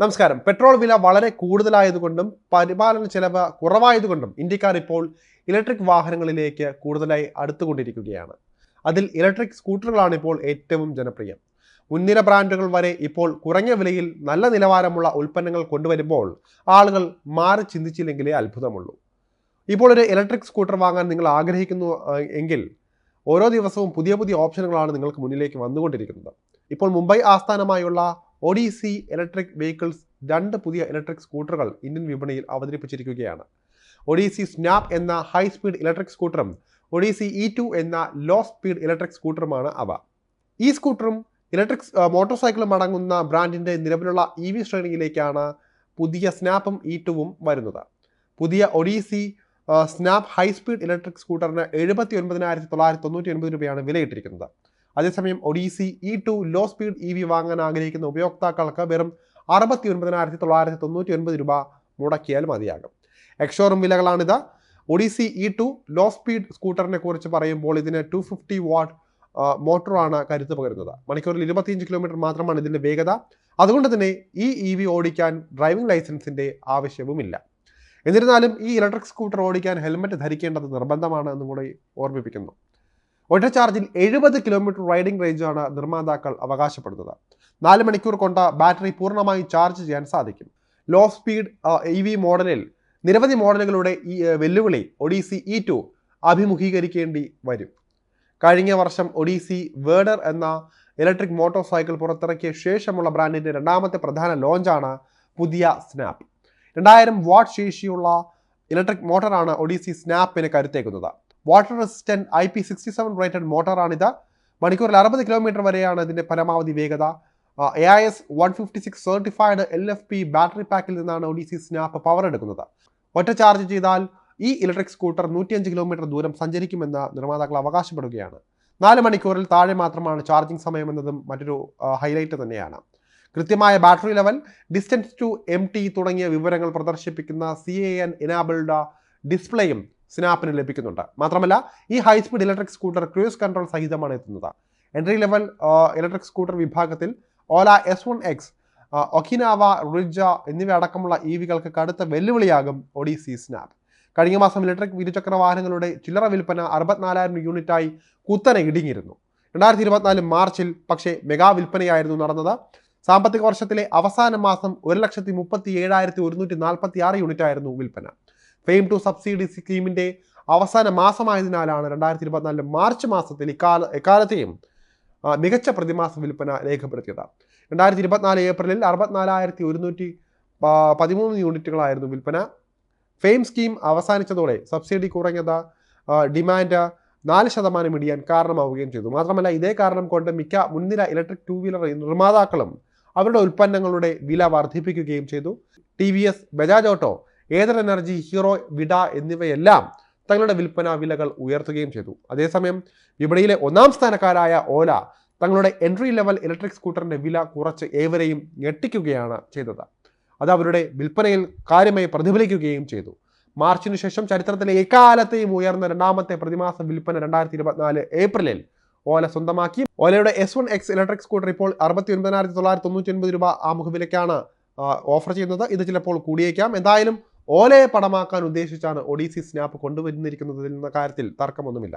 നമസ്കാരം. പെട്രോൾ വില വളരെ കൂടുതലായതുകൊണ്ടും പരിപാലന ചെലവ് കുറവായതുകൊണ്ടും ഇന്ത്യക്കാർ ഇപ്പോൾ ഇലക്ട്രിക് വാഹനങ്ങളിലേക്ക് കൂടുതലായി അടുത്തുകൊണ്ടിരിക്കുകയാണ്. അതിൽ ഇലക്ട്രിക് സ്കൂട്ടറുകളാണ് ഇപ്പോൾ ഏറ്റവും ജനപ്രിയം. മുൻനിര ബ്രാൻഡുകൾ വരെ ഇപ്പോൾ കുറഞ്ഞ വിലയിൽ നല്ല നിലവാരമുള്ള ഉൽപ്പന്നങ്ങൾ കൊണ്ടുവരുമ്പോൾ ആളുകൾ മാറി ചിന്തിച്ചില്ലെങ്കിലേ അത്ഭുതമുള്ളൂ. ഇപ്പോൾ ഒരു ഇലക്ട്രിക് സ്കൂട്ടർ വാങ്ങാൻ നിങ്ങൾ ആഗ്രഹിക്കുന്നു എങ്കിൽ ഓരോ ദിവസവും പുതിയ പുതിയ ഓപ്ഷനുകളാണ് നിങ്ങൾക്ക് മുന്നിലേക്ക് വന്നുകൊണ്ടിരിക്കുന്നത്. ഇപ്പോൾ മുംബൈ ആസ്ഥാനമായുള്ള ഒഡീസി ഇലക്ട്രിക് വെഹിക്കിൾസ് രണ്ട് പുതിയ ഇലക്ട്രിക് സ്കൂട്ടറുകൾ ഇന്ത്യൻ വിപണിയിൽ അവതരിപ്പിച്ചിരിക്കുകയാണ്. ഒഡീസി സ്നാപ് എന്ന ഹൈ സ്പീഡ് ഇലക്ട്രിക് സ്കൂട്ടറും ഒഡീസി ഇ ടു എന്ന ലോ സ്പീഡ് ഇലക്ട്രിക് സ്കൂട്ടറുമാണ് അവ. ഈ സ്കൂട്ടറും ഇലക്ട്രിക് മോട്ടോർ സൈക്കിളും അടങ്ങുന്ന ബ്രാൻഡിന്റെ നിലവിലുള്ള ഇ വി ശ്രേണിയിലേക്കാണ് പുതിയ സ്നാപ്പും ഇ ടുവും വരുന്നത്. പുതിയ Odysse snap high speed electric സ്കൂട്ടറിന് എഴുപത്തി ഒൻപതിനായിരത്തി തൊള്ളായിരത്തി തൊണ്ണൂറ്റി ഒൻപത് രൂപയാണ് വിലയിട്ടിരിക്കുന്നത്. അതേസമയം Odysse E two low speed E V വാങ്ങാൻ ആഗ്രഹിക്കുന്ന ഉപയോക്താക്കൾക്ക് വെറും അറുപത്തി ഒൻപതിനായിരത്തി തൊള്ളായിരത്തി തൊണ്ണൂറ്റി ഒൻപത് രൂപ മുടക്കിയാൽ മതിയാകും. Ex showroom വിലകളാണിത്. Odysse E two low speed സ്കൂട്ടറിനെ കുറിച്ച് പറയുമ്പോൾ ഇതിന് ടു ഫിഫ്റ്റി വാട്ട് മോട്ടറാണ് കരുത്ത് പകരുന്നത്. മണിക്കൂറിൽ ഇരുപത്തിയഞ്ച് കിലോമീറ്റർ മാത്രമാണ് ഇതിന്റെ വേഗത. അതുകൊണ്ട് തന്നെ ഈ ഇ വി ഓടിക്കാൻ ഡ്രൈവിംഗ് ലൈസൻസിന്റെ ആവശ്യവുമില്ല. എന്നിരുന്നാലും ഈ ഇലക്ട്രിക് സ്കൂട്ടർ ഓടിക്കാൻ ഹെൽമെറ്റ് ധരിക്കേണ്ടത് നിർബന്ധമാണ് എന്നും കൂടി ഓർമ്മിപ്പിക്കുന്നു. ഒറ്റ ചാർജിൽ എഴുപത് കിലോമീറ്റർ റൈഡിംഗ് റേഞ്ചാണ് നിർമ്മാതാക്കൾ അവകാശപ്പെടുന്നത്. നാല് മണിക്കൂർ കൊണ്ട് ബാറ്ററി പൂർണമായി ചാർജ് ചെയ്യാൻ സാധിക്കും. ലോ സ്പീഡ് ഇ വി മോഡലിൽ നിരവധി മോഡലുകളുടെ ഈ വെല്ലുവിളി ഒഡീസി ഇ ടു അഭിമുഖീകരിക്കേണ്ടി വരും. കഴിഞ്ഞ വർഷം ഒഡീസി വേർഡർ എന്ന ഇലക്ട്രിക് മോട്ടോർ സൈക്കിൾ പുറത്തിറക്കിയ ശേഷമുള്ള ബ്രാൻഡിന്റെ രണ്ടാമത്തെ പ്രധാന ലോഞ്ചാണ് പുതിയ സ്നാപ്പ്. രണ്ടായിരം വാട്ട് ശേഷിയുള്ള ഇലക്ട്രിക് മോട്ടറാണ് ഒഡീസി സ്നാപ്പിന് കരുത്തേക്കുന്നത്. Water resistant I P sixty seven rated മോട്ടറാണിത് മണിക്കൂറിൽ അറുപത് കിലോമീറ്റർ വരെയാണ് ഇതിന്റെ പരമാവധി വേഗത. A I S one fifty six certified L F P battery പാക്കിൽ നിന്നാണ് ഒഡീസി സ്നാപ്പ് പവർ എടുക്കുന്നത്. ഒറ്റ ചാർജ് ചെയ്താൽ ഈ ഇലക്ട്രിക് സ്കൂട്ടർ നൂറ്റിയഞ്ച് കിലോമീറ്റർ ദൂരം സഞ്ചരിക്കുമെന്ന് നിർമ്മാതാക്കൾ അവകാശപ്പെടുകയാണ്. നാല് മണിക്കൂറിൽ താഴെ മാത്രമാണ് ചാർജിംഗ് സമയമെന്നതും മറ്റൊരു ഹൈലൈറ്റ് തന്നെയാണ്. കൃത്യമായ battery level distance to M തുടങ്ങിയ വിവരങ്ങൾ പ്രദർശിപ്പിക്കുന്ന സി എ എൻ ഇനാബിൾഡ് ഡിസ്പ്ലേയും സ്നാപ്പിന് ലഭിക്കുന്നുണ്ട്. മാത്രമല്ല ഈ high speed electric scooter cruise control സഹിതമാണ് എത്തുന്നത്. എൻട്രി ലെവൽ ഇലക്ട്രിക് സ്കൂട്ടർ വിഭാഗത്തിൽ Ola S one X Okinawa Ridge എന്നിവ അടക്കമുള്ള ഇ വികൾക്ക് കടുത്ത വെല്ലുവിളിയാകും ഒഡീസി സ്നാപ്പ് കഴിഞ്ഞ മാസം ഇലക്ട്രിക് ഇരുചക്ര വാഹനങ്ങളുടെ ചില്ലറ വിൽപ്പന അറുപത്തിനാലായിരം യൂണിറ്റായി കുത്തനെ ഇടിഞ്ഞിരുന്നു രണ്ടായിരത്തി ഇരുപത്തിനാല് മാർച്ചിൽ പക്ഷേ മെഗാ വിൽപ്പനയായിരുന്നു നടന്നത്. സാമ്പത്തിക വർഷത്തിലെ അവസാന മാസം ഒരു ലക്ഷത്തി മുപ്പത്തി ഏഴായിരത്തി ഒരുന്നൂറ്റി നാൽപ്പത്തി ആറ് യൂണിറ്റ് ആയിരുന്നു വിൽപ്പന. ഫെയിം ടു സബ്സിഡി സ്കീമിന്റെ അവസാന മാസമായതിനാലാണ് രണ്ടായിരത്തി ഇരുപത്തിനാലിലെ മാർച്ച് മാസത്തിൽ ഇക്കാല എക്കാലത്തെയും മികച്ച പ്രതിമാസ വിൽപ്പന രേഖപ്പെടുത്തിയത്. രണ്ടായിരത്തി ഇരുപത്തിനാല് ഏപ്രിലിൽ അറുപത്തിനാലായിരത്തി ഒരുന്നൂറ്റി പതിമൂന്ന് യൂണിറ്റുകളായിരുന്നു വിൽപ്പന. ഫെയിം സ്കീം അവസാനിച്ചതോടെ സബ്സിഡി കുറഞ്ഞത് ഡിമാൻഡ് നാല് ശതമാനം ഇടിയാൻ കാരണമാവുകയും ചെയ്തു. മാത്രമല്ല ഇതേ കാരണം കൊണ്ട് മിക്ക മുൻനിര ഇലക്ട്രിക് ടു വീലർ നിർമ്മാതാക്കളും അവരുടെ ഉൽപ്പന്നങ്ങളുടെ വില വർദ്ധിപ്പിക്കുകയും ചെയ്തു. T V S Bajaj auto Ather energy Hero Vida എന്നിവയെല്ലാം തങ്ങളുടെ വിൽപ്പന വിലകൾ ഉയർത്തുകയും ചെയ്തു. അതേസമയം വിപണിയിലെ ഒന്നാം സ്ഥാനക്കാരായ ഓല തങ്ങളുടെ എൻട്രി ലെവൽ ഇലക്ട്രിക് സ്കൂട്ടറിന്റെ വില കുറച്ച് ഏവരെയും ഞെട്ടിക്കുകയാണ് ചെയ്തത്. അത് അവരുടെ വിൽപ്പനയിൽ കാര്യമായി പ്രതിഫലിക്കുകയും ചെയ്തു. മാർച്ചിനു ശേഷം ചരിത്രത്തിലെ എക്കാലത്തെയും ഉയർന്ന രണ്ടാമത്തെ പ്രതിമാസ വിൽപ്പന രണ്ടായിരത്തി ഇരുപത്തിനാല് ഏപ്രിലിൽ ഓല സ്വന്തമാക്കി. ഓലയുടെ S one X electric scooter ഇപ്പോൾ അറുപത്തി ഒൻപതിനായിരത്തി തൊള്ളായിരത്തി തൊണ്ണൂറ്റി ഒൻപത് രൂപ ആമുഖ വിലയ്ക്കാണ് ഓഫർ ചെയ്യുന്നത്. ഇത് ചിലപ്പോൾ കൂടിയേക്കാം. എന്തായാലും ഓലയെ പടമാക്കാൻ ഉദ്ദേശിച്ചാണ് ഒഡീസി സ്നാപ്പ് കൊണ്ടുവന്നിരിക്കുന്നതിൽ എന്ന കാര്യത്തിൽ തർക്കമൊന്നുമില്ല.